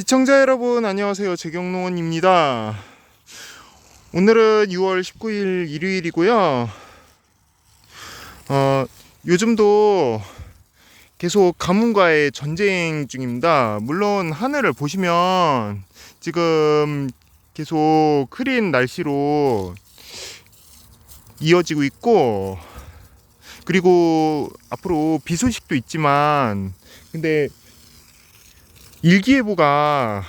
시청자 여러분 안녕하세요. 재경농원입니다. 오늘은 6월 19일 일요일이고요. 어, 요즘도 계속 가뭄과의 전쟁 중입니다. 물론 하늘을 보시면 지금 계속 흐린 날씨로 이어지고 있고 그리고 앞으로 비 소식도 있지만 근데 일기예보가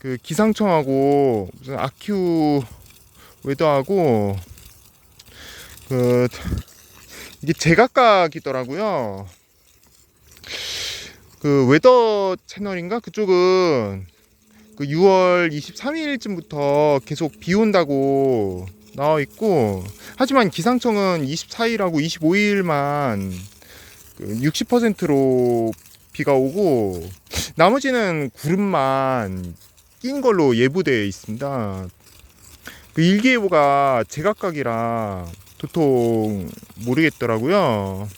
그 기상청하고 무슨 아큐 웨더하고 그 이게 제각각이더라고요. 그 웨더 채널인가 그쪽은 그 6월 23일쯤부터 계속 비 온다고 나와 있고 하지만 기상청은 24일하고 25일만 그 60%로 비가 오고 나머지는 구름만 낀 걸로 예보되어 있습니다. 그 일기예보가 제각각이라 도통 모르겠더라고요.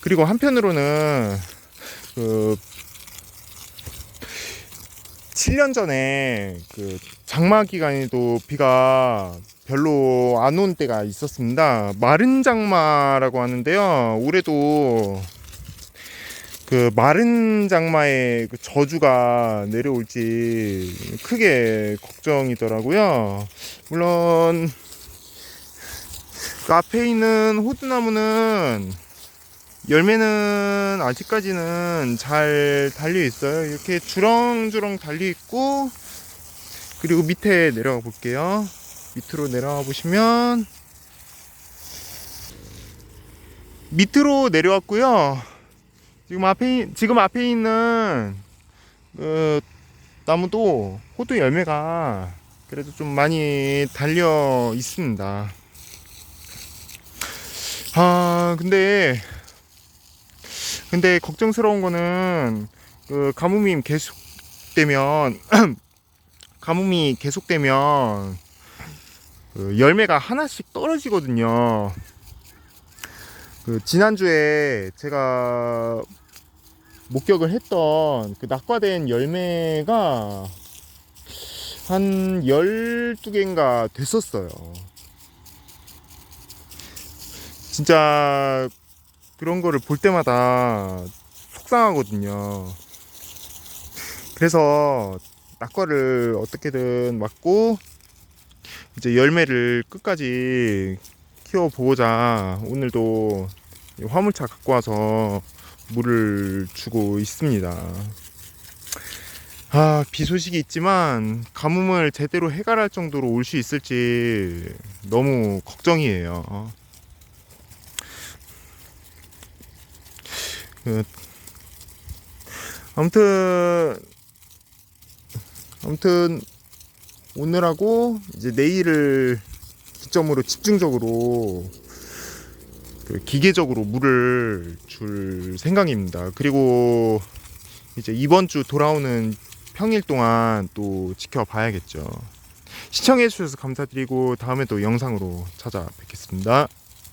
그리고 한편으로는 그 7년 전에 그 장마 기간에도 비가 별로 안 온 때가 있었습니다. 마른 장마라고 하는데요. 올해도 그 마른 장마의 그 저주가 내려올지 크게 걱정이더라고요. 물론 그 앞에 있는 호두나무는 열매는 아직까지는 잘 달려 있어요. 이렇게 주렁주렁 달려 있고 그리고 밑에 내려가 볼게요. 밑으로 내려가 보시면 밑으로 내려왔고요. 지금 앞에 지금 앞에 있는 그 나무도 호두 열매가 그래도 좀 많이 달려 있습니다. 아 근데 근데 걱정스러운 거는 그 가뭄이 계속되면 가뭄이 계속되면 그 열매가 하나씩 떨어지거든요. 그 지난주에 제가 목격을 했던 그 낙과된 열매가 한 12개인가 됐었어요. 진짜 그런 거를 볼 때마다 속상하거든요. 그래서 낙과를 어떻게든 막고 이제 열매를 끝까지 키워보고자 오늘도 화물차 갖고 와서 물을 주고 있습니다. 아, 비 소식이 있지만 가뭄을 제대로 해결할 정도로 올 수 있을지 너무 걱정이에요. 그, 아무튼 아무튼 오늘하고 이제 내일을 기점으로 집중적으로 그 기계적으로 물을 줄 생각입니다. 그리고 이제 이번 주 돌아오는 평일 동안 또 지켜봐야겠죠. 시청해 주셔서 감사드리고 다음에 또 영상으로 찾아뵙겠습니다.